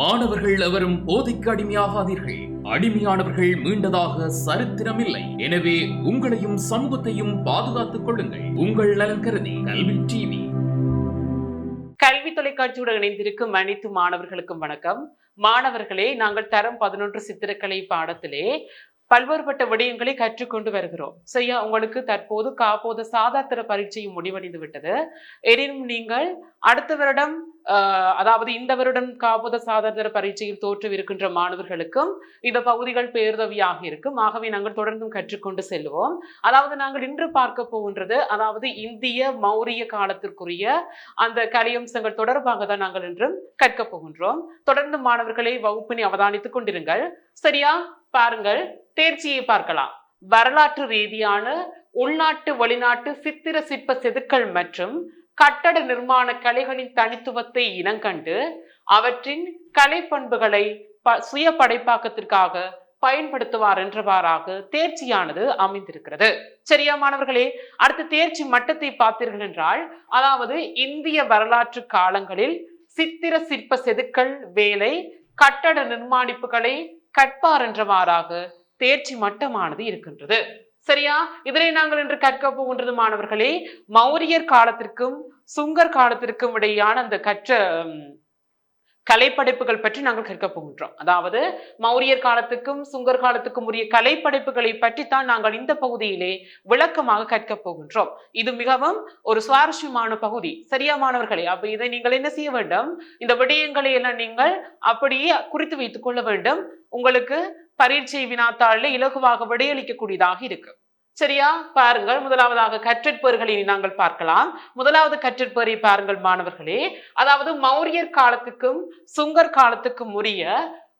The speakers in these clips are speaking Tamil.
மாணவர்கள் எவரும் போதைக்கு அடிமையாகாதீர்கள். அடிமையானவர்கள் மீண்டதாக சரித்திரமில்லை. எனவே உங்களையும் சமூகத்தையும் பாதுகாத்துக் கொள்ளுங்கள். உங்கள் நலன் கருதி கல்வி டிவி. கல்வி தொலைக்காட்சியுடன் இணைந்திருக்கும் அனைத்து மாணவர்களுக்கும் வணக்கம். மாணவர்களே நாங்கள் தரம் பதினொன்று சித்திரக்கலை பாடத்திலே பல்வேறுபட்ட விடயங்களை கற்றுக்கொண்டு வருகிறோம். சரியா? உங்களுக்கு தற்போது காப்போது சாதாரண பரீட்சையும் முடிவடைந்து விட்டது எனினும் நீங்கள் அடுத்த வருடம் அதாவது இந்த வருடம் காப்போத சாதாரண பரீட்சையில் தோற்றவிருக்கின்ற மாணவர்களுக்கும் இந்த பகுதிகள் பேருதவியாக இருக்கும். ஆகவே நாங்கள் தொடர்ந்தும் கற்றுக்கொண்டு செல்வோம். அதாவது நாங்கள் இன்று பார்க்க போகின்றது அதாவது இந்திய மௌரிய காலத்திற்குரிய அந்த கலையம்சங்கள் தொடர்பாக தான் நாங்கள் இன்றும் கற்க போகின்றோம். தொடர்ந்து மாணவர்களை வகுப்பினை அவதானித்துக் கொண்டிருங்கள். சரியா? பாருங்கள் தேர்ச்சியை பார்க்கலாம். வரலாற்று ரீதியான உள்நாட்டு வெளிநாட்டு சித்திர சிற்ப செதுக்கள் மற்றும் கட்டட நிர்மாண கலைகளின் தனித்துவத்தை இனங்கண்டு அவற்றின் கலை பண்புகளை ப- சுய படைப்பாக்கத்திற்காக பயன்படுத்துவார் என்றவாறாக தேர்ச்சியானது அமைந்திருக்கிறது. சரியா மாணவர்களே? அடுத்து தேர்ச்சி மட்டத்தை பார்த்தீர்கள் என்றால் அதாவது இந்திய வரலாற்று காலங்களில் சித்திர சிற்ப செதுக்கல் வேலை கட்டட நிர்மாணிப்புகளை கற்பார் என்றவாறாக தேர்ச்சி மட்டமானது இருக்கின்றது. சரியா? இதனை நாங்கள் இன்று கற்க போகின்றது மாணவர்களே மௌரியர் காலத்திற்கும் சுங்கர் காலத்திற்கும் இடையான அந்த கற்ற கலைப்படைப்புகள் பற்றி நாங்கள் கற்க போகின்றோம். அதாவது மௌரியர் காலத்துக்கும் சுங்கர் காலத்துக்கும் உரிய கலைப்படைப்புகளை பற்றித்தான் நாங்கள் இந்த பகுதியிலே விளக்கமாக கற்க போகின்றோம். இது மிகவும் ஒரு சுவாரஸ்யமான பகுதி. சரியா மாணவர்களே? அப்ப இதை நீங்கள் என்ன செய்ய வேண்டும்? இந்த விடயங்களை எல்லாம் நீங்கள் அப்படியே குறித்து வைத்துக் கொள்ள வேண்டும். உங்களுக்கு பரீட்சை வினாத்தாளில் இலகுவாக விடையளிக்கக்கூடியதாக இருக்கு. சரியா? பாருங்கள் முதலாவதாக கற்றற்பேர்களை நாங்கள் பார்க்கலாம். முதலாவது கற்றற்பேரை பாருங்கள் மாணவர்களே. அதாவது மௌரியர் காலத்துக்கும் சுங்கர் காலத்துக்கும் உரிய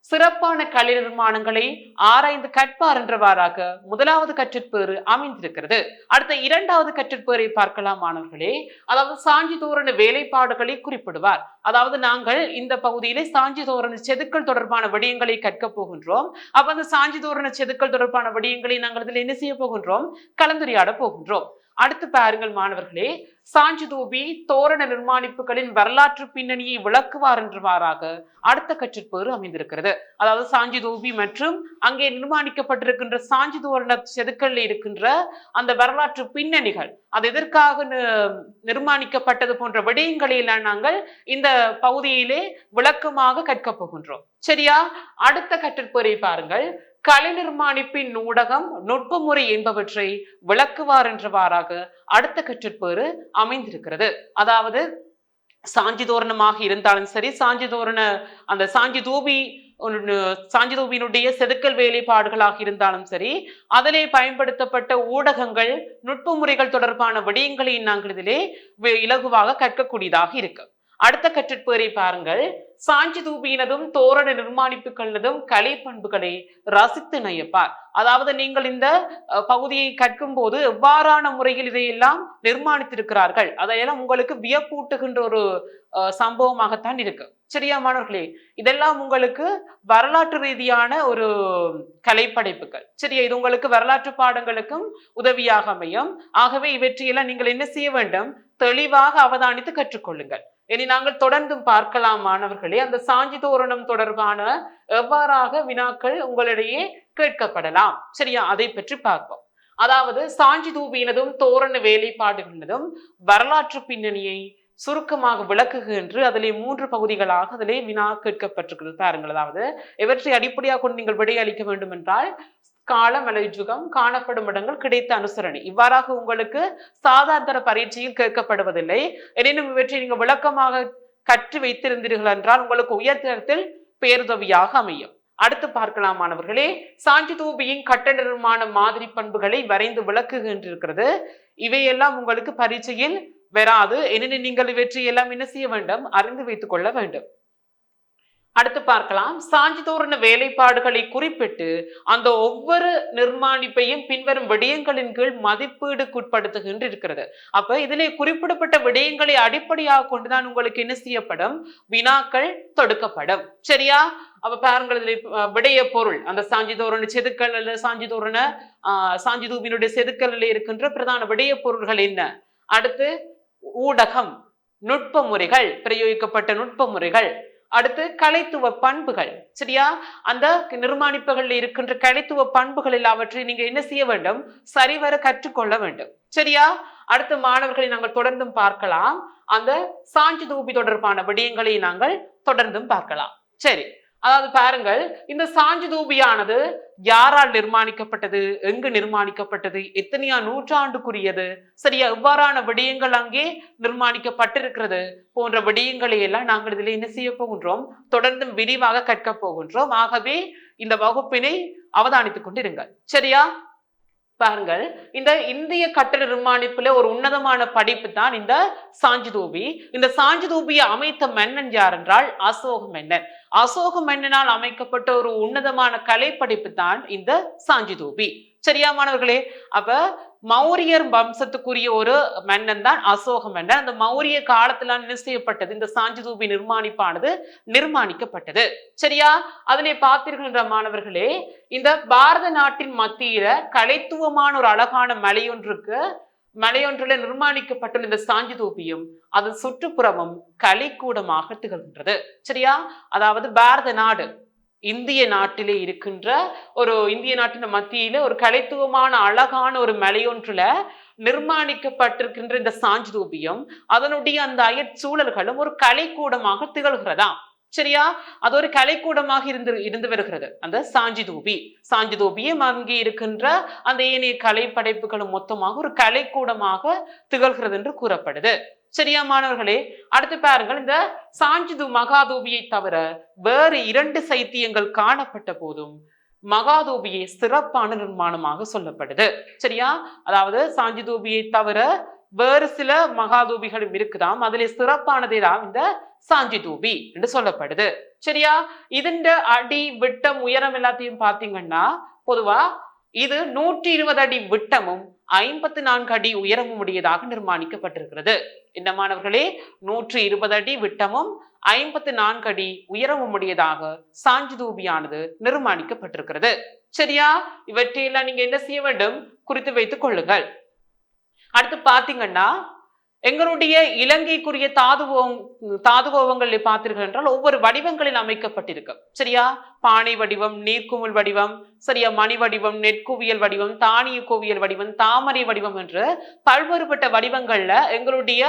சிறப்பான கலை நிர்மாணங்களை ஆராய்ந்து கற்பார் என்றவாறாக முதலாவது கற்றற்பேறு அமைந்திருக்கிறது. அடுத்த இரண்டாவது கற்றற்பேரை பார்க்கலாம் மாணவர்களே. அதாவது சாஞ்சி தோரண வேலைப்பாடுகளை குறிப்பிடுவார். அதாவது நாங்கள் இந்த பகுதியிலே சாஞ்சி தோரண செதுக்கள் தொடர்பான விடயங்களை கற்க போகின்றோம். அப்ப அந்த சாஞ்சி தோரண செதுக்கள் தொடர்பான விடயங்களை நாங்கள் இதில் என்ன செய்ய போகின்றோம்? கலந்துரையாட போகின்றோம். அடுத்து பாருங்கள் மாணவர்களே சாஞ்சி தூபி தோரண நிர்மாணிப்புகளின் வரலாற்று பின்னணியை விளக்குவார் என்றவாறாக அடுத்த கற்றிற்பேறு அமைந்திருக்கிறது. அதாவது சாஞ்சி தூபி மற்றும் அங்கே நிர்மாணிக்கப்பட்டிருக்கின்ற சாஞ்சி தோரண செதுக்கல்ல இருக்கின்ற அந்த வரலாற்று பின்னணிகள் அது எதற்காக நிர்மாணிக்கப்பட்டது போன்ற விடயங்களையெல்லாம் நாங்கள் இந்த பகுதியிலே விளக்கமாக கற்கப் போகின்றோம். சரியா? அடுத்த கற்றிற்பேரை பாருங்கள். கலை நிர்மாணிப்பின் ஊடகம் நுட்பமுறை என்பவற்றை விளக்குவார் என்றவாறாக அடுத்த கற்றற்பேறு அமைந்திருக்கிறது. அதாவது சாஞ்சி தோரணமாக இருந்தாலும் சரி சாஞ்சி தோரண அந்த சாஞ்சி தூபி ஒன்னு சாஞ்சி தூபியினுடைய செதுக்கல் வேலைப்பாடுகளாக இருந்தாலும் சரி அதிலே பயன்படுத்தப்பட்ட ஊடகங்கள் நுட்ப முறைகள் தொடர்பான விடயங்களை நாங்கள் இதிலே வி- இலகுவாக கற்கக்கூடியதாக இருக்கு. அடுத்த கற்றற்பேரை பாருங்கள். சாஞ்சி தூபியினதும் தோரண நிர்மாணிப்புகளதும் கலை பண்புகளை ரசித்து நயப்பார். அதாவது நீங்கள் இந்த பகுதியை கற்கும் போது எவ்வாறான முறையில் இதையெல்லாம் நிர்மாணித்திருக்கிறார்கள்? அதையெல்லாம் உங்களுக்கு வியப்பூட்டுகின்ற ஒரு அஹ், சம்பவமாகத்தான் இருக்கு. சரியா மாணவர்களே? இதெல்லாம் உங்களுக்கு வரலாற்று ரீதியான ஒரு கலைப்படைப்புகள். சரியா? இது உங்களுக்கு வரலாற்று பாடங்களுக்கும் உதவியாக அமையும். ஆகவே இவற்றையெல்லாம் நீங்கள் என்ன செய்ய வேண்டும்? தெளிவாக அவதானித்து கற்றுக்கொள்ளுங்கள். இனி நாங்கள் தொடர்ந்தும் பார்க்கலாம் மாணவர்களே. அந்த சாஞ்சி தோரணம் தொடர்பான எவ்வாறாக வினாக்கள் உங்களிடையே கேட்கப்படலாம்? சரியா? அதை பற்றி பார்ப்போம். அதாவது சாஞ்சி தூபியினதும் தோரண வேலைப்பாடுகளினதும் வரலாற்று பின்னணியை சுருக்கமாக விளக்குகின்ற அதிலே மூன்று பகுதிகளாக அதிலே வினா கேட்கப்பட்டிருக்கிறது பாருங்கள். அதாவது இவற்றை அடிப்படையாக கொண்டு நீங்கள் விடையளிக்க வேண்டும் என்றால் காலம் அல்லது காணப்படும் இடங்கள் கிடைத்த அனுசரணை. இவ்வாறாக உங்களுக்கு சாதாரண பரீட்சையில் கேட்கப்படுவதில்லை. எனினும் இவற்றை நீங்க விளக்கமாக கற்று வைத்திருந்தீர்கள் என்றால் உங்களுக்கு உயர்தரத்தில் பேருதவியாக அமையும். அடுத்து பார்க்கலாம் மாணவர்களே. சாஞ்சி தூபியின் கட்ட நிர்மாண மாதிரி பண்புகளை வரைந்து விளக்குகின்றிருக்கிறது. இவையெல்லாம் உங்களுக்கு பரீட்சையில் வராது. எனினும் நீங்கள் இவற்றை எல்லாம் என்ன செய்ய வேண்டும்? அறிந்து வைத்துக் கொள்ள வேண்டும். அடுத்து பார்க்கலாம். சாஞ்சி தோரண வேலைப்பாடுகளை குறிப்பிட்டு அந்த ஒவ்வொரு நிர்மாணிப்பையும் பின்வரும் விடயங்களின் கீழ் மதிப்பீடுக்குட்படுத்துகின்ற இருக்கிறது. அப்ப இதிலே குறிப்பிடப்பட்ட விடயங்களை அடிப்படையாக கொண்டுதான் உங்களுக்கு என்ன செய்யப்படும்? வினாக்கள் தொடுக்கப்படும். சரியா? அப்ப பாருங்கள் இதில் பொருள். அந்த சாஞ்சி தோரண செதுக்கல் அல்ல சாஞ்சி தோரண ஆஹ், சாஞ்சி தூபினுடைய செதுக்கல்ல இருக்கின்ற பிரதான விடைய பொருள்கள் என்ன? அடுத்து ஊடகம் நுட்ப முறைகள் பிரயோகிக்கப்பட்ட நுட்ப முறைகள். அடுத்து கலைத்துவ பண்புகள். சரியா? அந்த நிர்மாணிப்புகளில் இருக்கின்ற கலைத்துவ பண்புகள் எல்லாவற்றை நீங்க என்ன செய்ய வேண்டும்? சரிவர கற்றுக்கொள்ள வேண்டும். சரியா? அடுத்து மாணவர்களை நாங்கள் தொடர்ந்தும் பார்க்கலாம். அந்த சாஞ்சி தூபி தொடர்பான விடயங்களை நாங்கள் தொடர்ந்தும் பார்க்கலாம். சரி. அதாவது பாருங்கள் இந்த சாஞ்சி தூபியானது யாரால் நிர்மாணிக்கப்பட்டது? எங்கு நிர்மாணிக்கப்பட்டது? எத்தனையா நூற்றாண்டுக்குரியது. சரியா? எவ்வாறான விடயங்கள் அங்கே நிர்மாணிக்கப்பட்டிருக்கிறது போன்ற விடயங்களை எல்லாம் நாங்கள் இதில் என்ன செய்ய போகின்றோம்? தொடர்ந்து விரிவாக கற்க போகின்றோம். ஆகவே இந்த வகுப்பினை அவதானித்துக் கொண்டிருங்கள். சரியா? பாருங்கள் இந்த இந்திய கட்டட நிர்மாணிப்புல ஒரு உன்னதமான படிப்பு தான் இந்த சாஞ்சிதூபி. இந்த சாஞ்சிதூபியை அமைத்த மன்னன் யார் என்றால் அசோக மன்னன். அசோக மன்னனால் அமைக்கப்பட்ட ஒரு உன்னதமான கலை படிப்பு தான் இந்த சாஞ்சிதூபி. சரியா மாணவர்களே? அப்ப மௌரியர் வம்சத்துக்குரிய ஒரு மன்னன் தான் அசோக மன்னன். அந்த மௌரிய காலத்துல என்ன செய்யப்பட்டது? இந்த சாஞ்சிதூபி நிர்மாணிப்பானது நிர்மாணிக்கப்பட்டது. சரியா? அதனை பார்த்தீர்கள் மாணவர்களே இந்த பாரத நாட்டின் மத்தியில கலைத்துவமான ஒரு அழகான மலையொன்றுக்கு மலையொன்றுல நிர்மாணிக்கப்பட்டுள்ள இந்த சாஞ்சி தூபியும் அதன் சுற்றுப்புறமும் கலைக்கூடமாக திகழ்கின்றது. சரியா? அதாவது பாரத நாடு. இந்திய நாட்டிலே இருக்கின்ற ஒரு இந்திய நாட்டின் மத்தியில ஒரு கலைத்துவமான அழகான ஒரு மலையொன்றுல நிர்மாணிக்கப்பட்டிருக்கின்ற இந்த சாஞ்சி தூபியும் அதனுடைய அந்த அயற்சூழல்களும் ஒரு கலைக்கூடமாக திகழ்கிறதா? சரியா? அது ஒரு கலைக்கூடமாக இருந்து இருந்து வருகிறது. அந்த சாஞ்சி தூபி சாஞ்சி தூபியும் அங்கே இருக்கின்ற அந்த ஏனைய கலை படைப்புகளும் மொத்தமாக ஒரு கலைக்கூடமாக திகழ்கிறது என்று கூறப்படுது. சரியா மாணவர்களே? அடுத்து பாருங்கள் இந்த சாஞ்சிது மகாதூபியை தவிர வேறு இரண்டு சைத்தியங்கள் காணப்பட்ட போதும் மகாதூபியை சிறப்பான நிர்மாணமாக சொல்லப்படுது. சரியா? அதாவது சாஞ்சிதூபியை தவிர வேறு சில மகாதூபிகளும் இருக்குதாம். அதிலே சிறப்பானதேதான் இந்த சாஞ்சி தூபி என்று சொல்லப்படுது. சரியா? இதன் அடி விட்டம் உயரம் எல்லாத்தையும் பாத்தீங்கன்னா பொதுவா இது நூற்றி இருபது அடி விட்டமும் ஐம்பத்தி நான்கு அடி உயரமும் உடையதாக நிர்மாணிக்கப்பட்டிருக்கிறது. இந்த மாணவர்களே நூற்றி இருபது அடி விட்டமும் ஐம்பத்தி நான்கு அடி உயரமும் உடையதாக சாஞ்சி தூபியானது நிர்மாணிக்கப்பட்டிருக்கிறது. சரியா? இவற்றையெல்லாம் நீங்க என்ன செய்ய வேண்டும்? குறித்து வைத்துக் கொள்ளுங்கள். அடுத்து பாத்தீங்கன்னா எங்களுடைய இலங்கைக்குரிய தாதுவோம் தாதுகோவங்களை பார்த்தீர்கள் என்றால் ஒவ்வொரு வடிவங்களில் அமைக்கப்பட்டிருக்கு. சரியா? பானை வடிவம் நீர்க்குமிழ் வடிவம் சரியா? மணி வடிவம் நெற்குவியல் வடிவம் தானிய கோவியல் வடிவம் தாமரை வடிவம் என்று பல்வேறுபட்ட வடிவங்கள்ல எங்களுடைய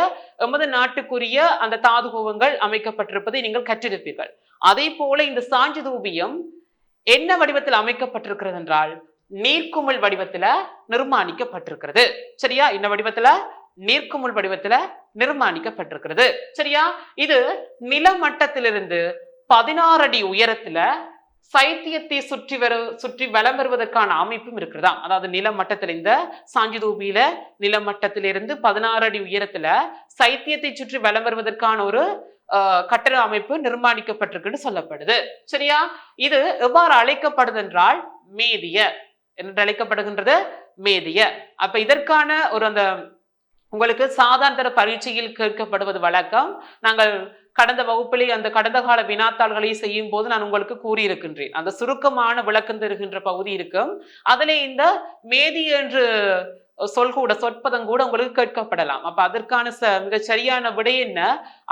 எமது நாட்டுக்குரிய அந்த தாதுகோவங்கள் அமைக்கப்பட்டிருப்பதை நீங்கள் கற்றிருப்பீர்கள். அதே போல இந்த சாஞ்சி தூபியம் என்ன வடிவத்தில் அமைக்கப்பட்டிருக்கிறது என்றால் நீர்க்குமிழ் வடிவத்துல நிர்மாணிக்கப்பட்டிருக்கிறது. சரியா? என்ன வடிவத்துல? நீர்க்குமுள் வடிவத்துல நிர்மாணிக்கப்பட்டிருக்கிறது. சரியா? இது நிலமட்டத்திலிருந்து பதினாறு அடி உயரத்துல சைத்தியத்தை சுற்றி வர சுற்றி வலம் வருவதற்கான அமைப்பும் இருக்கிறதா அதாவது நிலமட்டத்தில் இந்த சாஞ்சிதூபியில நிலமட்டத்திலிருந்து பதினாறு அடி உயரத்துல சைத்தியத்தை சுற்றி வலம் வருவதற்கான ஒரு ஆஹ், கட்டட அமைப்பு நிர்மாணிக்கப்பட்டிருக்குன்னு சொல்லப்படுது. சரியா? இது எவ்வாறு அழைக்கப்படுது என்றால் மேதிய. என்று அழைக்கப்படுகின்றது மேதிய. அப்ப இதற்கான ஒரு அந்த உங்களுக்கு சாதாரண பரீட்சையில் கேட்கப்படுவது வழக்கம். நாங்கள் கடந்த வகுப்பிலே அந்த கடந்த கால வினாத்தாள்களை செய்யும் போது நான் உங்களுக்கு கூறியிருக்கின்றேன். அந்த சுருக்கமான விளக்கம் தருகின்ற பகுதி இருக்கும் அதிலே இந்த மேதி என்று சொல் கூட சொற்பதம் கூட உங்களுக்கு கேட்கப்படலாம். அப்ப அதற்கான ச மிக சரியான விடை என்ன?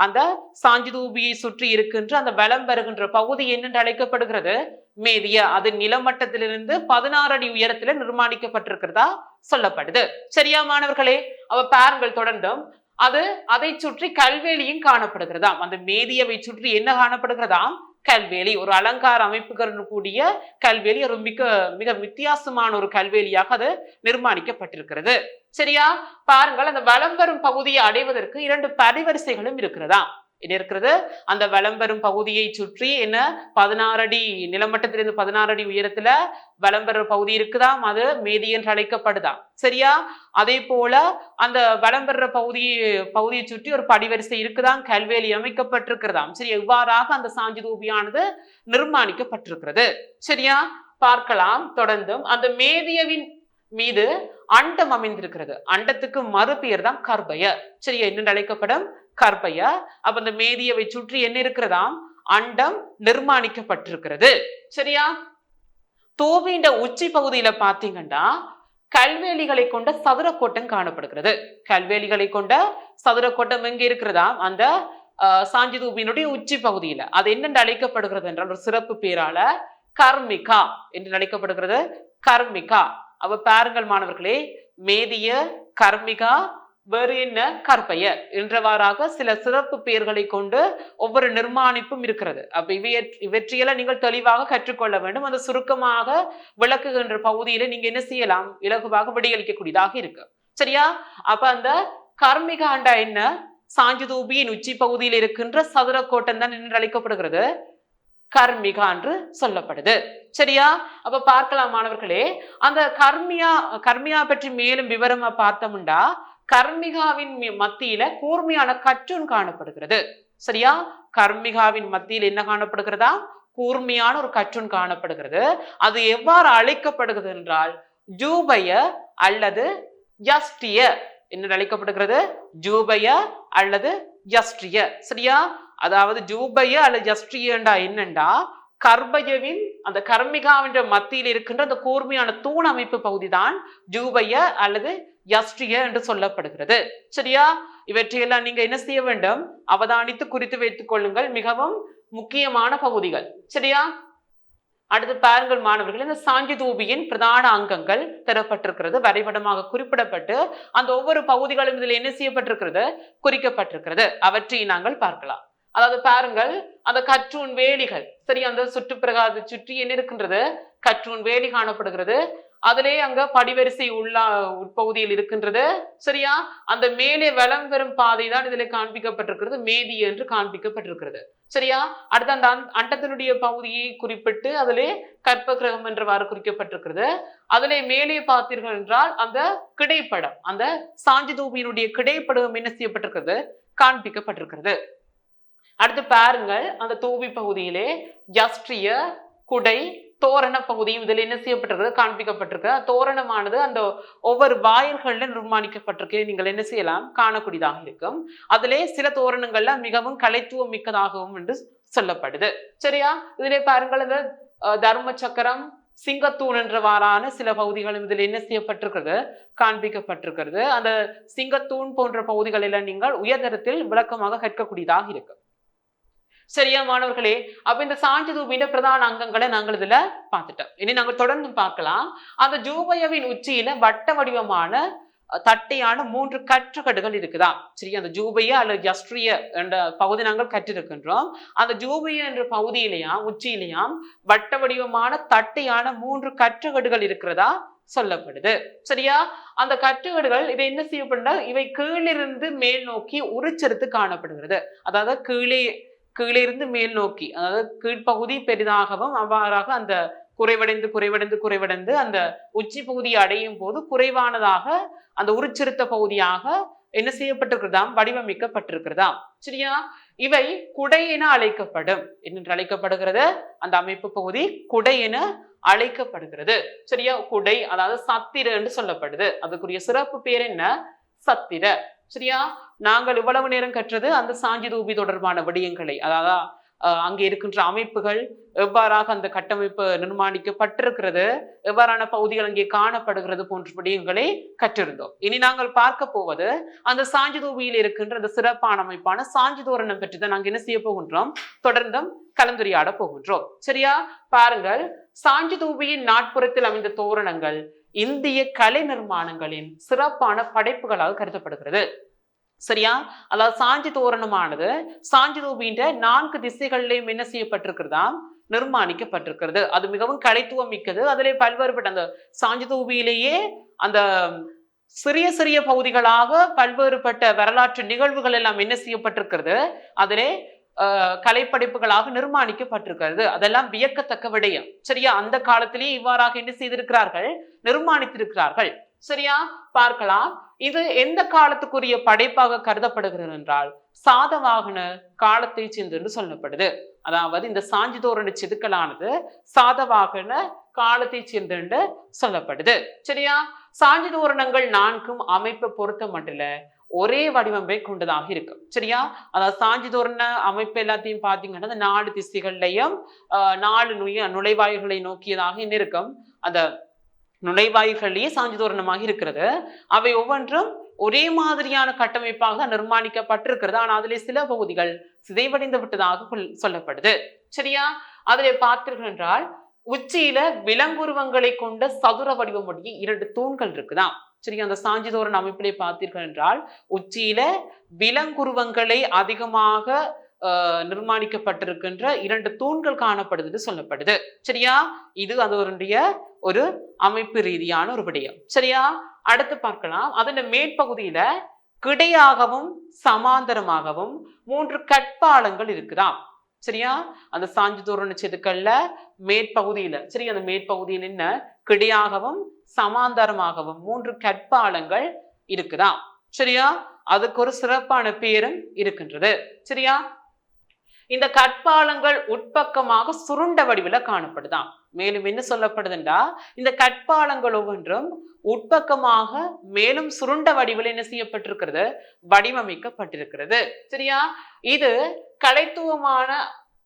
அந்த சாஞ்சிதூபியை சுற்றி இருக்கின்ற அந்த வளம் வருகின்ற பகுதி என்னென்று அழைக்கப்படுகிறது? மேதிய. அது நிலமட்டத்திலிருந்து பதினாறு அடி உயரத்துல நிர்மாணிக்கப்பட்டிருக்கிறதா சொல்லப்படுது. சரியா மாணவர்களே? அவ பாருங்கள் தொடர்ந்தும். அது அதை சுற்றி கல்வேலியும் காணப்படுகிறதாம். அந்த மேதியவை சுற்றி என்ன காணப்படுகிறதாம்? கல்வேலி ஒரு அலங்கார அமைப்புகளுடன் கூடிய கல்வேலி ஒரு மிக மிக வித்தியாசமான ஒரு கல்வேலியாக அது நிர்மாணிக்கப்பட்டிருக்கிறது. சரியா? பாருங்கள் அந்த வலம் வரும் பகுதியை அடைவதற்கு இரண்டு பரிவரிசைகளும் இருக்கிறதா இருக்கிறது? அந்த வலம் பகுதியை சுற்றி என்ன? பதினாறு அடி நிலமட்டத்திலிருந்து பதினாறு அடி உயரத்துல விளம்பர பகுதி இருக்குதாம் அது மேதி என்று அழைக்கப்படுதாம் சரியா? அதே போல அந்த விளம்பர பகுதி பகுதியை சுற்றி ஒரு படிவரிசை இருக்குதான் கல்வேலி அமைக்கப்பட்டிருக்கிறதாம். சரி இவ்வாறாக அந்த சாஞ்சி தூபியானது நிர்மாணிக்கப்பட்டிருக்கிறது? சரியா? பார்க்கலாம். தொடர்ந்தும் அந்த மேதியவின் மீது அண்டம் அமைந்திருக்கிறது. அண்டத்துக்கு மறுபெயர் தான் கர்பய சரியா? என்னென்று அழைக்கப்படும்? கற்பையா அப்ப அந்த மேதியவை சுற்றி என்ன இருக்கிறதாம்? அண்டம் நிர்மாணிக்கப்பட்டிருக்கிறது. சரியா? தோவின்ற உச்சி பகுதியில பாத்தீங்கன்னா கல்வேலிகளை கொண்ட சதுரக்கோட்டம் காணப்படுகிறது. கல்வேலிகளை கொண்ட சதுரக்கோட்டம் எங்க இருக்கிறதா அந்த ஆஹ் சாஞ்சி தூபியினுடைய உச்சி பகுதியில. அது என்னென்று அழைக்கப்படுகிறது என்றால் ஒரு சிறப்பு பேரால கர்மிகா என்று அழைக்கப்படுகிறது. கர்மிகா. அவ பாருங்கள் மாணவர்களே மேதிய கர்மிகா வேறு என்ன கற்பெயர்? என்றவாறாக சில சிறப்பு பெயர்களை கொண்டு ஒவ்வொரு நிர்மாணிப்பும் இருக்கிறது. அப்ப இவைய இவற்றையெல்லாம் நீங்கள் தெளிவாக கற்றுக்கொள்ள வேண்டும். அந்த சுருக்கமாக விளக்குகின்ற பகுதியில நீங்க என்ன செய்யலாம்? இலகுவாக விடையளிக்கக்கூடியதாக இருக்கு. சரியா? அப்ப அந்த கர்மிகாண்டா என்ன? சாஞ்சிதூபியின் உச்சி பகுதியில் இருக்கின்ற சதுரக்கோட்டம் தான் என்று அழைக்கப்படுகிறது. கர்மிகா என்று சொல்லப்படுது. சரியா? அப்ப பார்க்கலாம் மாணவர்களே. அந்த கர்மியா கர்மியா பற்றி மேலும் விவரமா பார்த்தோம்டா கர்மிகாவின் மி- மத்தியில கூர்மையான கற்றூன் காணப்படுகிறது. சரியா? கர்மிகாவின் மத்தியில் என்ன காணப்படுகிறதா? கூர்மையான ஒரு கற்றூன் காணப்படுகிறது. அது எவ்வாறு அழைக்கப்படுகிறது என்றால் ஜூபய அல்லது யஸ்டிய. என்ன அழைக்கப்படுகிறது? ஜூபய அல்லது யஸ்ட்ரிய சரியா? அதாவது ஜூபய அல்லது யஸ்ட்ரியண்டா என்னண்டா? கர்பயவின் அந்த கர்மிகாவின் மத்தியில் இருக்கின்ற அந்த கூர்மையான தூண் அமைப்பு பகுதிதான் ஜூபைய அல்லது யஸ்ட்ரிய என்று சொல்லப்படுகிறது. சரியா? இவற்றையெல்லாம் நீங்க என்ன செய்ய வேண்டும்? அவதானித்து குறித்து வைத்துக் கொள்ளுங்கள். மிகவும் முக்கியமான பகுதிகள். சரியா? அடுத்து பாருங்கள் மாணவர்கள் இந்த சாஞ்சி தூபியின் பிரதான அங்கங்கள் தரப்பட்டிருக்கிறது வரைபடமாக குறிப்பிடப்பட்டு அந்த ஒவ்வொரு பகுதிகளும் இதில் என்ன செய்யப்பட்டிருக்கிறது? குறிக்கப்பட்டிருக்கிறது. அவற்றை நாங்கள் பார்க்கலாம். அதாவது பாருங்கள் அந்த கற்றூன் வேலிகள். சரி அந்த சுற்றுப்பிரகாத சுற்றி என்ன இருக்கின்றது? கற்றூன் வேலி காணப்படுகிறது. அதிலே அங்க படிவரிசை உள்ள உட்பகுதியில் இருக்கின்றது. சரியா? அந்த மேலே வலம் பெறும் பாதை தான் இதில் காண்பிக்கப்பட்டிருக்கிறது. மேதி என்று காண்பிக்கப்பட்டிருக்கிறது. சரியா? அடுத்த அந்த அண்டத்தினுடைய பகுதியை குறிப்பிட்டு அதிலே கற்ப கிரகம் என்றவாறு குறிக்கப்பட்டிருக்கிறது. அதிலே மேலே பார்த்தீர்கள் என்றால் அந்த கிடைப்படம் அந்த சாஞ்சி தூபியினுடைய கிடைப்படம் என்ன செய்யப்பட்டிருக்கிறது? காண்பிக்கப்பட்டிருக்கிறது. அடுத்து பாருங்கள் அந்த தூவி பகுதியிலே ஜஸ்ட்ரிய குடை தோரண பகுதியும் இதில் என்ன செய்யப்பட்டிருக்கிறது? காண்பிக்கப்பட்டிருக்கு. தோரணமானது அந்த ஒவ்வொரு வாயில்கள்ல நிர்மாணிக்கப்பட்டிருக்கு. நீங்கள் என்ன செய்யலாம்? காணக்கூடியதாக இருக்கும். அதிலே சில தோரணங்கள்ல மிகவும் கலைத்துவம் மிக்கதாகவும் என்று சொல்லப்படுது. சரியா? இதிலே பாருங்கள் இந்த தர்ம சக்கரம் சிங்கத்தூண் என்றவாறான சில பகுதிகளும் இதில் என்ன செய்யப்பட்டிருக்கிறது? காண்பிக்கப்பட்டிருக்கிறது. அந்த சிங்கத்தூண் போன்ற பகுதிகளில் நீங்கள் உயர்தரத்தில் விளக்கமாக கற்கக்கூடியதாக இருக்கும். சரியா மாணவர்களே? அப்ப இந்த சாஞ்சதூபியின் பிரதான அங்கங்களை நாங்கள் இதுல பார்த்துட்டோம். இனி நாங்கள் தொடர்ந்து பார்க்கலாம். அந்த ஜூபயவின் உச்சியில வட்ட வடிவமான தட்டையான மூன்று கற்றுக்கடுகள் இருக்குதா? சரி அந்த ஜூபைய அல்லது ஜஸ்ட்ரிய என்ற பகுதி நாங்கள் கற்றிருக்கின்றோம். அந்த ஜூபைய என்ற பகுதியிலேயாம் உச்சியிலையாம் வட்ட வடிவமான தட்டையான மூன்று கற்றுக்கடுகள் இருக்கிறதா சொல்லப்படுது. சரியா? அந்த கற்றுக்கடுகள் இதை என்ன செய்யப்படுறா இவை கீழிருந்து மேல் நோக்கி உரிச்செடுத்து காணப்படுகிறது. அதாவது கீழே கீழிருந்து மேல் நோக்கி அதாவது கீழ்ப்பகுதி பெரிதாகவும் அவ்வாறாக அந்த குறைவடைந்து குறைவடைந்து குறைவடைந்து அந்த உச்சி பகுதியை அடையும் போது குறைவானதாக அந்த உருச்சிறுத்த பகுதியாக என்ன செய்யப்பட்டிருக்கிறதாம்? வடிவமைக்கப்பட்டிருக்கிறதாம். சரியா? இவை குடை என அழைக்கப்படும். என்று அழைக்கப்படுகிறது? அந்த அமைப்பு பகுதி குடை என அழைக்கப்படுகிறது. சரியா? குடை அதாவது சத்திர என்று சொல்லப்படுது. அதுக்குரிய சிறப்பு பேர் என்ன? சத்திர. சரியா? நாங்கள் இவ்வளவு நேரம் கற்றது அந்த சாஞ்சி தூபி தொடர்பான விடயங்களை அதாவது அங்கே இருக்கின்ற அமைப்புகள் எவ்வாறாக அந்த கட்டமைப்பு நிர்மாணிக்கப்பட்டிருக்கிறது எவ்வாறான பகுதிகள் அங்கே காணப்படுகிறது போன்ற விடயங்களை கற்றிருந்தோம். இனி நாங்கள் பார்க்க போவது அந்த சாஞ்சி தூபியில் இருக்கின்ற அந்த சிறப்பான அமைப்பான சாஞ்சி தோரணம் பற்றி தான் நாங்கள் என்ன செய்ய போகின்றோம்? தொடர்ந்தும் கலந்துரையாட போகின்றோம். சரியா? பாருங்கள் சாஞ்சி தூபியின் நாட்புறத்தில் அமைந்த தோரணங்கள் இந்திய கலை நிர்மாணங்களின் சிறப்பான படைப்புகளாக கருதப்படுகிறது. சரியா? அதாவது சாஞ்சி தோரணமானது சாஞ்சி தூபின்ற நான்கு திசைகள்லையும் என்ன செய்யப்பட்டிருக்கிறதா? நிர்மாணிக்கப்பட்டிருக்கிறது. அது மிகவும் கலைத்துவம் மிக்கது. அதிலே பல்வேறுபட்ட அந்த சாஞ்சி தூபியிலேயே அந்த சிறிய சிறிய பகுதிகளாக பல்வேறுபட்ட வரலாற்று நிகழ்வுகள் எல்லாம் என்ன செய்யப்பட்டிருக்கிறது? அதிலே கலைப்படைப்புகளாக நிர்மாணிக்கப்பட்டிருக்கிறது. அதெல்லாம் வியக்கத்தக்க விடயம். சரியா? அந்த காலத்திலேயே இவ்வாறாக என்ன செய்திருக்கிறார்கள்? நிர்மாணித்திருக்கிறார்கள். சரியா? பார்க்கலாம். இது எந்த காலத்துக்குரிய படைப்பாக கருதப்படுகிறது என்றால் சாதவாகன காலத்தை சேர்ந்து என்று சொல்லப்படுது. அதாவது இந்த சாஞ்சி தோரண செதுக்கலானது சாதவாகன காலத்தை சேர்ந்து என்று சொல்லப்படுது. சரியா? சாஞ்சி தோரணங்கள் நான்கும் அமைப்பை பொறுத்த மட்டும் ஒரே வடிவமை கொண்டதாக இருக்கும். சரியா? அதாவது சாஞ்சி தோரண அமைப்பு எல்லாத்தையும் பார்த்தீங்கன்னா அந்த நாலு திசைகள்லையும் ஆஹ், நாலு நுய நுழைவாயில்களை நோக்கியதாக இருக்கும். அந்த நுழைவாயில்களிலேயே சாஞ்சி தோரணமாக இருக்கிறது. அவை ஒவ்வொன்றும் ஒரே மாதிரியான கட்டமைப்பாக தான் நிர்மாணிக்கப்பட்டிருக்கிறது. ஆனால் அதிலே சில பகுதிகள் சிதைவடைந்து விட்டதாக கொல்- சொல்லப்படுது. சரியா? அதிலே பார்த்தீர்கள் என்றால் உச்சியில விலங்குருவங்களை கொண்ட சதுர வடிவமுடைய இரண்டு தூண்கள் இருக்குதாம். சரியா? அந்த சாஞ்சிதோரன் அமைப்பிலே பார்த்தீர்கள் என்றால் உச்சியில விலங்குருவங்களை அதிகமாக ஆஹ், நிர்மாணிக்கப்பட்டிருக்கின்ற இரண்டு தூண்கள் காணப்படுதுன்னு சொல்லப்படுது. சரியா? இது அதனுடைய ஒரு அமைப்பு ரீதியான ஒரு விடயம். சரியா? அடுத்து பார்க்கலாம். அதன் மேற்பகுதியில கிடையாகவும் சமாந்தரமாகவும் மூன்று கட்பாலங்கள் இருக்குதாம். சரியா? அந்த சாஞ்சு தோரண செதுக்கல்ல மேற்பகுதியில. சரி அந்த மேற்பகுதியில் என்ன? கிடையாகவும் சமாந்தரமாகவும் மூன்று கற்பாலங்கள் இருக்குதா? சரியா? அதுக்கு ஒரு சிறப்பான பேரும் இருக்கின்றது. சரியா? இந்த கற்பாலங்கள் உட்பக்கமாக சுருண்ட வடிவில காணப்படுதாம் மேலும் என்ன சொல்லப்படுதுண்டா? இந்த கற்பாலங்கள் ஒவ்வொன்றும் உட்பக்கமாக மேலும் சுருண்ட வடிவில் என்ன செய்யப்பட்டிருக்கிறது? வடிவமைக்கப்பட்டிருக்கிறது. சரியா? இது கலைத்துவமான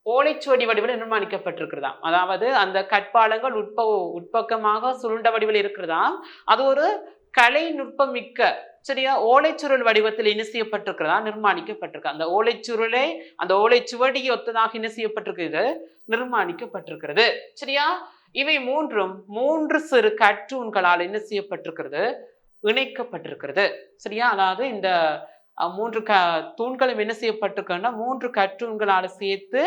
ஓலைச்சுவடி வடிவில் நிர்மாணிக்கப்பட்டிருக்கிறதாம். அதாவது அந்த கற்பாலங்கள் உட்ப உட்பக்கமாக சுருண்ட வடிவில் இருக்கிறதாம். அது ஒரு கலை நுட்பமிக்க சரியா? ஓலைச்சுருள் வடிவத்தில் என்ன செய்யப்பட்டிருக்கிறதா? நிர்மாணிக்கப்பட்டிருக்கு. அந்த ஓலைச்சுருளே அந்த ஓலைச்சுவடியை ஒத்ததாக என்ன செய்யப்பட்டிருக்கிறது நிர்மாணிக்கப்பட்டிருக்கிறது. சரியா? இவை மூன்றும் மூன்று சிறு கற்றூன்களால் என்ன செய்யப்பட்டிருக்கிறது? இணைக்கப்பட்டிருக்கிறது. சரியா? அதாவது இந்த மூன்று க தூண்களும் என்ன செய்யப்பட்டிருக்குன்னா மூன்று கற்றூன்களால் சேர்த்து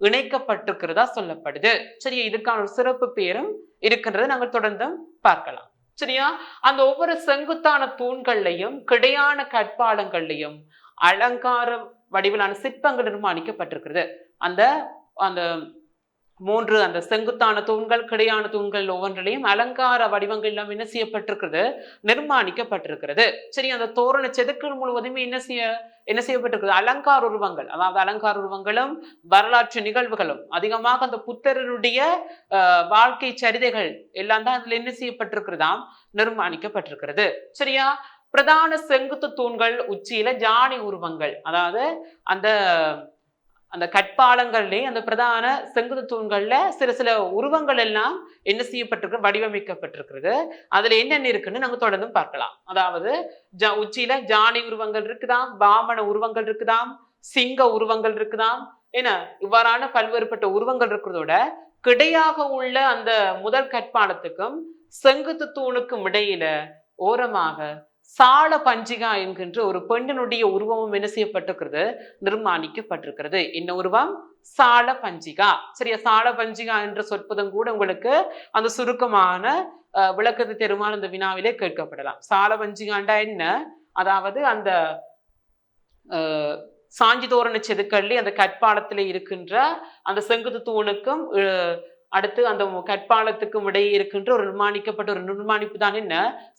இணைக்கப்பட்டிருக்கிறதா சொல்லப்படுது. சரியா? இதுக்கான ஒரு சிறப்பு பேரும் இருக்கின்றது நாங்கள் தொடர்ந்து பார்க்கலாம். சரியா? அந்த ஒவ்வொரு செங்குத்தான தூண்கள்லையும் கிடையான கற்பாலங்கள்லையும் அலங்கார வடிவிலான சிற்பங்கள் நிர்மாணிக்கப்பட்டிருக்கிறது அந்த அந்த மூன்று அந்த செங்குத்தான தூண்கள் கிடையான தூண்கள் ஒவ்வொன்றிலையும் அலங்கார வடிவங்கள் எல்லாம் என்ன செய்யப்பட்டிருக்கிறது? நிர்மாணிக்கப்பட்டிருக்கிறது. சரி அந்த தோரண செதுக்கள் முழுவதுமே என்ன செய்ய என்ன செய்யப்பட்டிருக்கிறது அலங்கார உருவங்கள். அதாவது அலங்கார உருவங்களும் வரலாற்று நிகழ்வுகளும். அதிகமாக அந்த புத்தருடைய வாழ்க்கை சரிதைகள் எல்லாம் தான் அதுல என்ன செய்யப்பட்டிருக்கிறதாம்? நிர்மாணிக்கப்பட்டிருக்கிறது. சரியா? பிரதான செங்குத்து தூண்கள் உச்சியில ஜானி உருவங்கள். அதாவது அந்த அந்த கற்பாலங்கள்லே அந்த பிரதான செங்குத்து தூண்கள்ல சில சில உருவங்கள் எல்லாம் என்ன செய்யப்பட்டிருக்கு வடிவமைக்கப்பட்டிருக்கிறது. அதுல என்னென்ன இருக்குன்னு நாங்க தொடர்ந்து பார்க்கலாம். அதாவது ஜ உச்சியில ஜானி உருவங்கள் இருக்குதாம் பாமன உருவங்கள் இருக்குதாம் சிங்க உருவங்கள் இருக்குதாம் ஏன்னா இவ்வாறான பல்வேறுபட்ட உருவங்கள் இருக்கிறதோட கிடையாக உள்ள அந்த முதல் கற்பாலத்துக்கும் செங்குத்து தூணுக்கும் இடையில ஓரமாக சால பஞ்சிகா என்கின்ற ஒரு பெண்ணினுடைய உருவமும் என்ன செய்யப்பட்டிருக்கிறது? நிர்மாணிக்கப்பட்டிருக்கிறது. என்ன உருவம்? சால பஞ்சிகா. சரியா? சால பஞ்சிகா என்ற சொற்பதம் கூட உங்களுக்கு அந்த சுருக்கமான அஹ், விளக்கத்தை தெருமாறு அந்த வினாவிலே கேட்கப்படலாம். சால பஞ்சிகாண்டா என்ன? அதாவது அந்த சாஞ்சி தோரண செதுக்கல்லி அந்த கற்பாலத்தில் இருக்கின்ற அந்த செங்குத்து தூணுக்கும் அஹ், அடுத்து அந்த கற்பாலத்துக்கும் இடையே இருக்கின்ற ஒரு நிர்மாணிக்கப்பட்ட ஒரு நிர்மாணிப்பு தான் என்ன?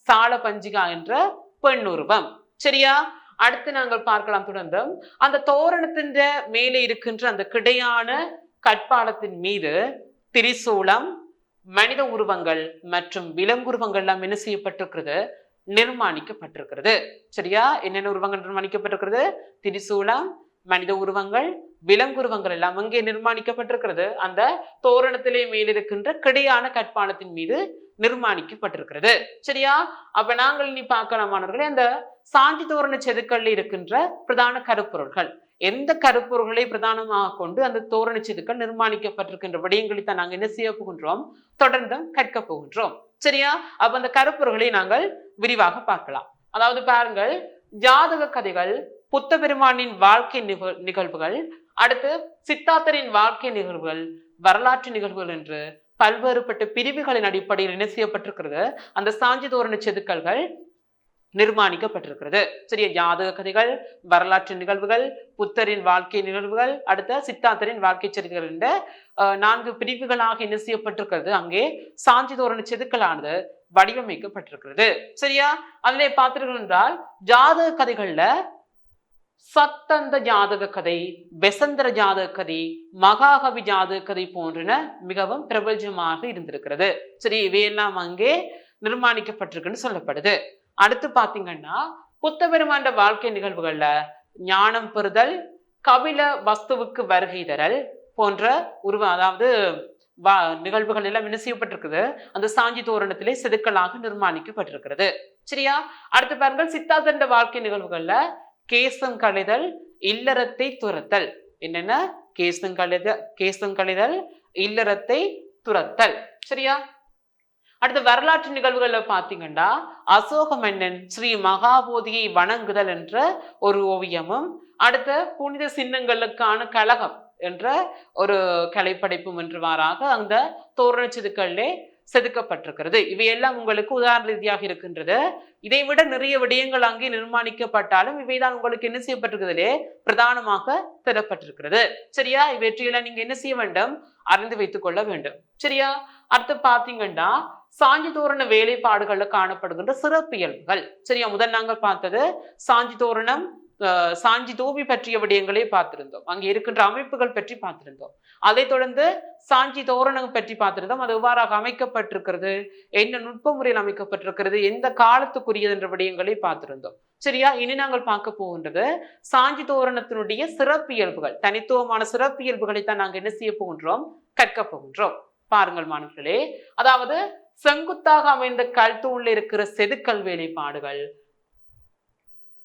சால பஞ்சிகா என்ற பெண் உருவம் சரியா? அடுத்து நாங்கள் பார்க்கலாம் தொடர்ந்து. அந்த தோரணத்தின் மேலே இருக்கின்ற அந்த கிடையான கட்பாலத்தின் மீது திரிசூலம் மனித உருவங்கள் மற்றும் விலங்குருவங்கள் எல்லாம் என்ன செய்யப்பட்டிருக்கிறது? நிர்மாணிக்கப்பட்டிருக்கிறது. சரியா? என்னென்ன உருவங்கள் நிர்மாணிக்கப்பட்டிருக்கிறது? திரிசூலம் மனித உருவங்கள் விலங்குருவங்கள் எல்லாம் அங்கே நிர்மாணிக்கப்பட்டிருக்கிறது. அந்த தோரணத்திலே மேலிருக்கின்ற கிடையான கற்பாலத்தின் மீது நிர்மாணிக்கப்பட்டிருக்கிறது. சரியா? அப்ப நாங்கள் இனி பார்க்கலாம் மாணவர்களே அந்த சாந்தி தோரண செதுக்கல்ல இருக்கின்ற பிரதான கருப்பொருள்கள். எந்த கருப்பொருள்களை பிரதானமாக கொண்டு அந்த தோரண செதுக்கள் நிர்மாணிக்கப்பட்டிருக்கின்ற விடயங்களை தான் நாங்கள் என்ன செய்ய போகின்றோம்? தொடர்ந்து கற்க போகின்றோம். சரியா? அப்ப அந்த கருப்பொருள்களை நாங்கள் விரிவாக பார்க்கலாம். அதாவது பாருங்கள் ஜாதக கதைகள் புத்த பெருமானின் வாழ்க்கை நிகழ் நிகழ்வுகள் அடுத்து சித்தார்த்தரின் வாழ்க்கை நிகழ்வுகள் வரலாற்று நிகழ்வுகள் என்று பல்வேறுபட்ட பிரிவுகளின் அடிப்படையில் என்ன செய்யப்பட்டிருக்கிறது? அந்த சாஞ்சி தோரண செதுக்கல்கள் நிர்மாணிக்கப்பட்டிருக்கிறது. சரியா ஜாதக கதைகள் வரலாற்று நிகழ்வுகள் புத்தரின் வாழ்க்கை நிகழ்வுகள் அடுத்த சித்தாந்தரின் வாழ்க்கை சரிதைகள் என்ற நான்கு பிரிவுகளாக என்ன செய்யப்பட்டிருக்கிறது? அங்கே சாஞ்சி தோரண செதுக்கலானது வடிவமைக்கப்பட்டிருக்கிறது. சரியா? அதிலே பார்த்தீர்கள் என்றால் ஜாதக கதைகள்ல சத்தந்த ஜாதக கதை பெசந்திர ஜாதக கதை மகாகவி ஜாதக கதை போன்றன மிகவும் பிரபஞ்சமாக இருந்திருக்கிறது. சரி இவையெல்லாம் அங்கே நிர்மாணிக்கப்பட்டிருக்குன்னு சொல்லப்படுது. அடுத்து பாத்தீங்கன்னா புத்த பெருமாண்ட வாழ்க்கை நிகழ்வுகள்ல ஞானம் பெறுதல் கபில வஸ்துவுக்கு வருகை தரல் போன்ற உருவ அதாவது வா- நிகழ்வுகள் எல்லாம் என்ன செய்யப்பட்டிருக்குது? அந்த சாஞ்சி தோரணத்திலே செதுக்கலாக நிர்மாணிக்கப்பட்டிருக்கிறது. சரியா? அடுத்து பாருங்கள் சித்தார்த்தண்ட வாழ்க்கை நிகழ்வுகள்ல கேசம் கழிதல் இல்லறத்தை துரத்தல். என்னென்ன? கேசம் கழித கேசம் கழிதல் இல்லறத்தை துரத்தல். சரியா? அடுத்து வரலாற்று நிகழ்வுகள்ல பாத்தீங்கன்னா அசோக மன்னன் ஸ்ரீ மகாபோதியை வணங்குதல் என்ற ஒரு ஓவியமும் அடுத்த புனித சின்னங்களுக்கான கழகம் என்ற ஒரு கலைப்படைப்பும் என்றுவாறாக அந்த தோரண செதுக்கல்லே செதுக்கப்பட்டிருக்கிறது. இவையெல்லாம் உங்களுக்கு உதாரண ரீதியாக இருக்கின்றது. இதை விட நிறைய விடயங்கள் அங்கே நிர்மாணிக்கப்பட்டாலும் இவைதான் உங்களுக்கு என்ன செய்யப்பட்டிருக்கிறதுலே பிரதானமாக தரப்பட்டிருக்கிறது சரியா? இவற்றையெல்லாம் நீங்க என்ன செய்ய வேண்டும்? அறிந்து வைத்துக் கொள்ள வேண்டும். சரியா? அடுத்து பாத்தீங்கன்னா சாஞ்சி தோரண வேலைப்பாடுகள்ல காணப்படுகின்ற சிறப்பியல்புகள். சரியா? முதல் நாங்கள் பார்த்தது சாஞ்சி தோரணம் சாஞ்சி தோவி பற்றிய விடயங்களை பார்த்திருந்தோம். அங்கே இருக்கின்ற அமைப்புகள் பற்றி பார்த்திருந்தோம். அதைத் தொடர்ந்து சாஞ்சி தோரணம் பற்றி பார்த்திருந்தோம். அது எவ்வாறாக அமைக்கப்பட்டிருக்கிறது? என்ன நுட்ப முறையில் அமைக்கப்பட்டிருக்கிறது? எந்த காலத்துக்குரியது என்ற விடயங்களை பார்த்திருந்தோம். சரியா? இனி நாங்கள் பார்க்க போகின்றது சாஞ்சி தோரணத்தினுடைய சிறப்பியல்புகள். தனித்துவமான சிறப்பியல்புகளை தான் நாங்கள் என்ன செய்ய போகின்றோம்? கற்க போகின்றோம். பாருங்கள் மாணவர்களே. அதாவது செங்குத்தாக அமைந்த கல் தூண்ல இருக்கிற செதுக்கல் வேலைப்பாடுகள்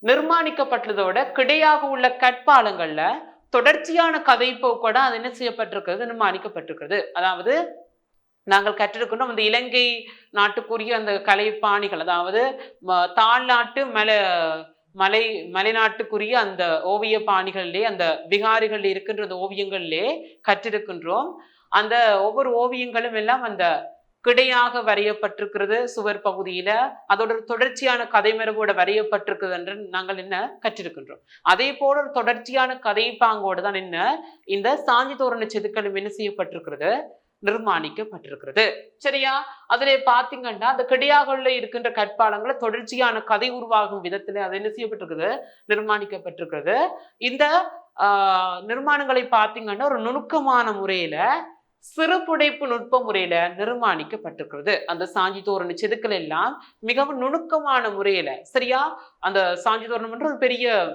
நிர்மாணிக்கப்பட்டதோட கிடையாக உள்ள கற்பாலங்கள்ல தொடர்ச்சியான கதை போக்கோட அது என்ன செய்யப்பட்டிருக்கிறது? நிர்மாணிக்கப்பட்டிருக்கிறது. அதாவது நாங்கள் கற்றிருக்கின்றோம் அந்த இலங்கை நாட்டுக்குரிய அந்த கலைப்பாணிகள் அதாவது ம- தாழ்நாட்டு மலை மலை மலைநாட்டுக்குரிய அந்த ஓவிய பாணிகளிலே அந்த விகாரிகள் இருக்கின்ற அந்த ஓவியங்களிலே கற்றிருக்கின்றோம். அந்த ஒவ்வொரு ஓவியங்களும் எல்லாம் அந்த கிடையாக வரையப்பட்டிருக்கிறது சுவர் பகுதியில. அதோட தொடர்ச்சியான கதை மரபோட வரையப்பட்டிருக்குது என்று நாங்கள் என்ன கற்றிருக்கின்றோம். அதே போல ஒரு தொடர்ச்சியான கதைப்பாங்கோடு தான் என்ன இந்த சாஞ்சி தோரண செதுக்களும் என்ன செய்யப்பட்டிருக்கிறது? நிர்மாணிக்கப்பட்டிருக்கிறது. சரியா? அதுல பாத்தீங்கன்னா அந்த கிடையாகல இருக்கின்ற கற்பாலங்களை தொடர்ச்சியான கதை உருவாகும் விதத்துல அது என்ன செய்யப்பட்டிருக்குது? நிர்மாணிக்கப்பட்டிருக்கிறது. இந்த ஆஹ் நிர்மாணங்களை பார்த்தீங்கன்னா ஒரு நுணுக்கமான முறையில சிறுபுடைப்பு நுட்ப முறையில நிர்மாணிக்கப்பட்டிருக்கிறது. அந்த சாஞ்சி தோரண செதுக்கள் எல்லாம் மிகவும் நுணுக்கமான முறையில சரியா? அந்த சாஞ்சி தோரணம் ஒரு பெரிய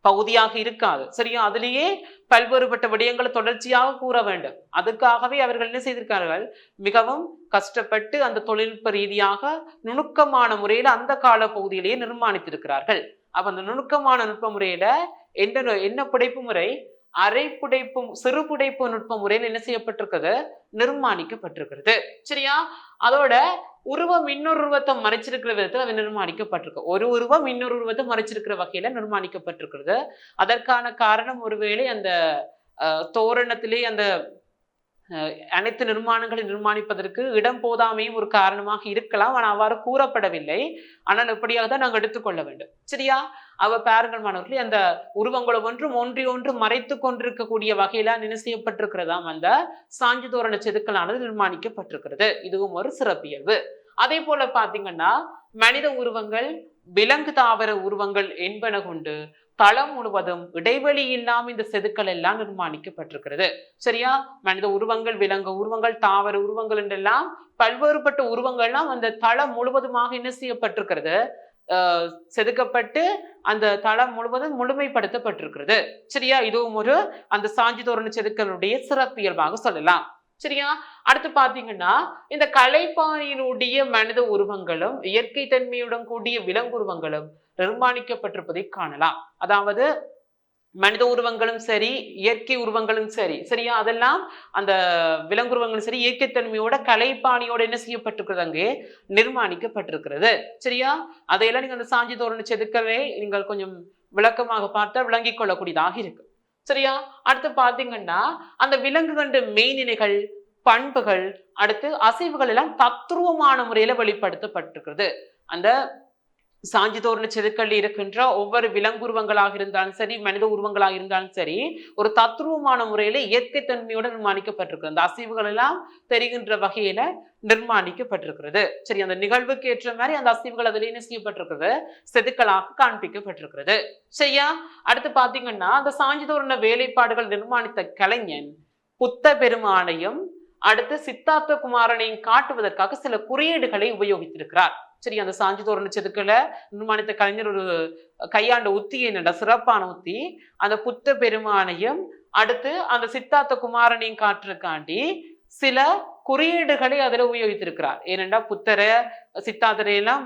பகுதியாக இருக்காது. சரியா? அதிலேயே பல்வேறுபட்ட விடயங்களை தொடர்ச்சியாக கூற வேண்டும். அதுக்காகவே அவர்கள் என்ன செய்திருக்கார்கள் மிகவும் கஷ்டப்பட்டு அந்த தொழில்நுட்ப ரீதியாக நுணுக்கமான முறையில அந்த கால பகுதியிலேயே நிர்மாணித்திருக்கிறார்கள். அப்ப அந்த நுணுக்கமான நுட்ப முறையில என்ன என்ன புடைப்பு முறை? அரை புடைப்பு சிறு புடைப்பு நுட்ப முறையில் என்ன செய்யப்பட்டிருக்கிறது நிர்மாணிக்கப்பட்டிருக்கிறது. சரியா? அதோட உருவம் இன்னொரு உருவத்தை மறைச்சிருக்கிற விதத்தில் அது நிர்மாணிக்கப்பட்டிருக்கு. ஒரு உருவம் இன்னொரு உருவத்தை மறைச்சிருக்கிற வகையில நிர்மாணிக்கப்பட்டிருக்கிறது. அதற்கான காரணம் ஒருவேளை அந்த தோரணத்திலே அந்த அனைத்து நிர்மாணங்களை நிர்மாணிப்பதற்கு இடம் போதாமையும் ஒரு காரணமாக இருக்கலாம். ஆனால் அவ்வாறு கூறப்படவில்லை. ஆனால் இப்படியாக தான் நாங்கள் எடுத்துக்கொள்ள வேண்டும். சரியா? அவ பாருங்கள் மாணவர்களே அந்த உருவங்களை ஒன்றும் ஒன்றி ஒன்று மறைத்து கொண்டிருக்கக்கூடிய வகையில என்ன செய்யப்பட்டிருக்கிறதாம். அந்த சாஞ்சி தோரண செதுக்கலானது நிர்மாணிக்கப்பட்டிருக்கிறது. இதுவும் ஒரு சிறப்பியல்பு. அதே போல பாத்தீங்கன்னா மனித உருவங்கள் விலங்கு தாவர உருவங்கள் என்பன கொண்டு தளம் முழுவதும் இடைவெளி இல்லாம இந்த செதுக்கள் எல்லாம் நிர்மாணிக்கப்பட்டிருக்கிறது. சரியா? மனித உருவங்கள் விலங்கு உருவங்கள் தாவர உருவங்கள் என்றெல்லாம் பல்வேறுபட்ட உருவங்கள்லாம் அந்த தளம் முழுவதுமாக என்ன செய்யப்பட்டிருக்கிறது? ஆஹ் செதுக்கப்பட்டு அந்த தளம் முழுவதும் முழுமைப்படுத்தப்பட்டிருக்கிறது. சரியா? இதுவும் ஒரு அந்த சாஞ்சி தோரண செதுக்களுடைய சிறப்பியல்பாக சொல்லலாம். சரியா? அடுத்து பாத்தீங்கன்னா இந்த கலைப்பாணியினுடைய மனித உருவங்களும் இயற்கை தன்மையுடன் கூடிய விலங்குருவங்களும் நிர்மாணிக்கப்பட்டிருப்பதை காணலாம். அதாவது மனித உருவங்களும் சரி இயற்கை உருவங்களும் சரி சரியா? அதெல்லாம் அந்த விலங்குருவங்களும் சரி இயற்கைத்தன்மையோட கலைப்பாணியோட என்ன செய்யப்பட்டிருக்கிறது அங்கே? நிர்மாணிக்கப்பட்டிருக்கிறது. சரியா? அதையெல்லாம் நீங்க அந்த சாஞ்சி தோரண செதுக்கவே நீங்கள் கொஞ்சம் விளக்கமாக பார்த்தா விளங்கிக் கொள்ளக்கூடியதாக இருக்கு சரியா? அடுத்து பாத்தீங்கன்னா அந்த விலங்குகண்டு மெய்நினைகள் பண்புகள் அடுத்து அசைவுகள் எல்லாம் தத்ரூபமான முறையில வெளிப்படுத்தப்பட்டிருக்கிறது. அந்த சாஞ்சி தோரண இருக்கின்ற ஒவ்வொரு விலங்குருவங்களாக இருந்தாலும் சரி மனித உருவங்களாக இருந்தாலும் சரி ஒரு தத்ரூபமான முறையில இயற்கை தன்மையோட நிர்மாணிக்கப்பட்டிருக்கு அந்த அசைவுகள் எல்லாம் தெரிகின்ற வகையில நிர்மாணிக்கப்பட்டிருக்கிறது. சரி அந்த நிகழ்வுக்கு ஏற்ற மாதிரி அந்த அசைவுகள் அதுல என்ன செய்யப்பட்டிருக்கிறது? செதுக்கலாக காண்பிக்கப்பட்டிருக்கிறது. சரியா? அடுத்து பாத்தீங்கன்னா அந்த சாஞ்சி தோரண வேலைப்பாடுகள் நிர்மாணித்த கலைஞன் புத்த பெருமானையும் அடுத்து சித்தார்த்த குமாரனையும் காட்டுவதற்காக சில குறியீடுகளை உபயோகித்திருக்கிறார். சரி அந்த சாஞ்சி தோரண செதுக்கல நிர்மாணித்த கலைஞர் ஒரு கையாண்ட உத்தி என்னடா சிறப்பான உத்தி. அந்த புத்த பெருமானையும் அடுத்து அந்த சித்தார்த்த குமாரனையும் காற்றுக்காண்டி சில குறியீடுகளை அதில் உபயோகித்திருக்கிறார். ஏனென்றா புத்தரை சித்தார்த்தரை எல்லாம்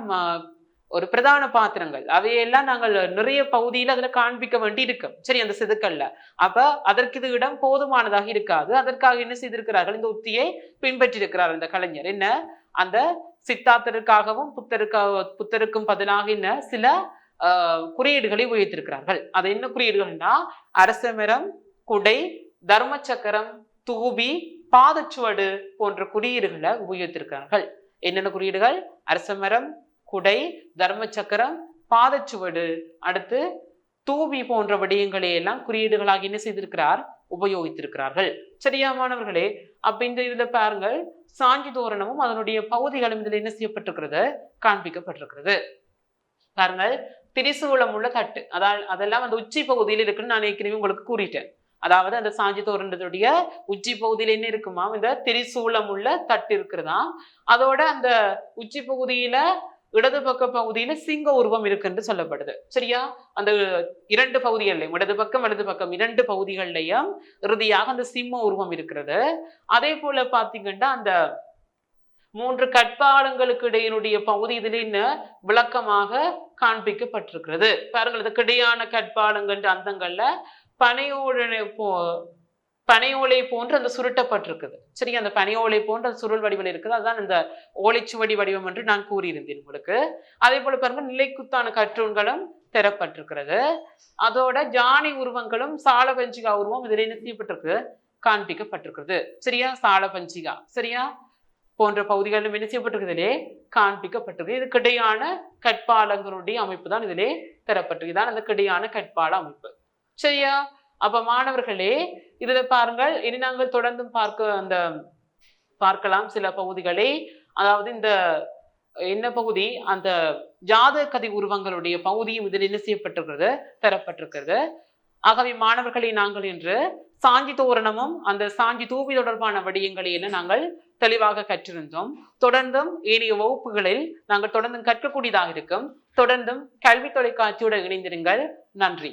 ஒரு பிரதான பாத்திரங்கள். அவையெல்லாம் நாங்கள் நிறைய பகுதியில் அதுல காண்பிக்க வேண்டி இருக்கும் சரி அந்த செதுக்கல்ல அப்ப அதற்கு இது இடம் போதுமானதாக இருக்காது. அதற்காக என்ன செய்திருக்கிறார்கள்? இந்த உத்தியை பின்பற்றியிருக்கிறார் அந்த கலைஞர். என்ன? அந்த சித்தார்த்தருக்காகவும் புத்தருக்காக புத்தருக்கும் பதிலாகின சில குறியீடுகளை உயர்த்திருக்கிறார்கள். அது என்ன குறியீடுகள்னா அரசமரம் குடை தர்ம சக்கரம் தூபி பாதச்சுவடு போன்ற குறியீடுகளை உபயோகித்திருக்கிறார்கள் என்னென்ன குறியீடுகள்? அரசமரம் குடை தர்ம சக்கரம் பாதச்சுவடு. அடுத்து தூபி போன்ற விடயங்களை எல்லாம் குறியீடுகளாக என்ன செய்திருக்கிறார்? உபயோகித்திருக்கிறார்கள். சரியா மாணவர்களே? அப்ப இந்த இதுல பாருங்கள். சாஞ்சி தோரணமும் அதனுடைய பகுதிகளும் இதுல என்ன செய்யப்பட்டிருக்கிறது? காண்பிக்கப்பட்டிருக்கிறது. பாருங்கள் திரிசூலம் உள்ள தட்டு அதால் அதெல்லாம் அந்த உச்சி பகுதியில் இருக்குன்னு நான் ஏற்கனவே உங்களுக்கு கூறிட்டேன். அதாவது அந்த சாஞ்சி தோரணத்துடைய உச்சி பகுதியில் என்ன இருக்குமா இந்த திரிசூலம் உள்ள தட்டு இருக்கிறதா அதோட அந்த உச்சி பகுதியில இடது பக்க பகுதியில சிங்க உருவம் இருக்குன்னு சொல்லப்படுது. சரியா? அந்த இரண்டு பகுதிகள்லையும் இடது பக்கம் இடது பக்கம் இரண்டு பகுதிகள்லையும் இறுதியாக அந்த சிம்ம உருவம் இருக்கிறது. அதே போல பாத்தீங்கன்னா அந்த மூன்று கட்பாடங்களுக்கு இடையினுடைய பகுதி இதுல என்ன விளக்கமாக காண்பிக்கப்பட்டிருக்கிறது. பாருங்கள் இடையான கட்பாடங்கள் அந்தங்கள்ல பனையோட பனை பனையோலை போன்று அந்த சுருட்டப்பட்டிருக்குது. சரி அந்த பனை ஓலை போன்ற அந்த சுருள் வடிவில் இருக்குது. அதுதான் இந்த ஓலைச்சுவடி வடிவம் என்று நான் கூறியிருந்தேன் உங்களுக்கு. அதே போல பாருங்க நிலைக்குத்தான கற்றூன்களும் திறப்பட்டிருக்கிறது அதோட ஜானி உருவங்களும் சாலபஞ்சிகா உருவம் இதில் என்ன செய்யப்பட்டிருக்கு காண்பிக்கப்பட்டிருக்கிறது. சரியா? சாலபஞ்சிகா. சரியா? போன்ற பகுதிகளிலும் என்ன செய்யப்பட்டிருக்கிறதிலே காண்பிக்கப்பட்டிருக்கு. இது கிடையான கட்பாலங்களுடைய அமைப்பு தான் இதிலே தரப்பட்டிருக்கு இதான் அந்த கிடையான கட்பால அமைப்பு. சரியா? அப்ப மாணவர்களே இதுல பாருங்கள். இனி நாங்கள் தொடர்ந்து பார்க்க அந்த பார்க்கலாம் சில பகுதிகளை. அதாவது இந்த என்ன பகுதி? அந்த ஜாதக கதை உருவங்களுடைய பகுதியும் இதில் என்ன செய்யப்பட்டிருக்கிறது? தரப்பட்டிருக்கிறது ஆகவே மாணவர்களை நாங்கள் இன்று சாஞ்சி தோரணமும் அந்த சாஞ்சி தூவி தொடர்பான விடயங்களை என நாங்கள் தெளிவாக கற்றிருந்தோம். தொடர்ந்தும் ஏனைய வகுப்புகளில் நாங்கள் தொடர்ந்தும் கற்கக்கூடியதாக இருக்கும். தொடர்ந்தும் கல்வி தொலைக்காட்சியுடன் இணைந்திருங்கள். நன்றி.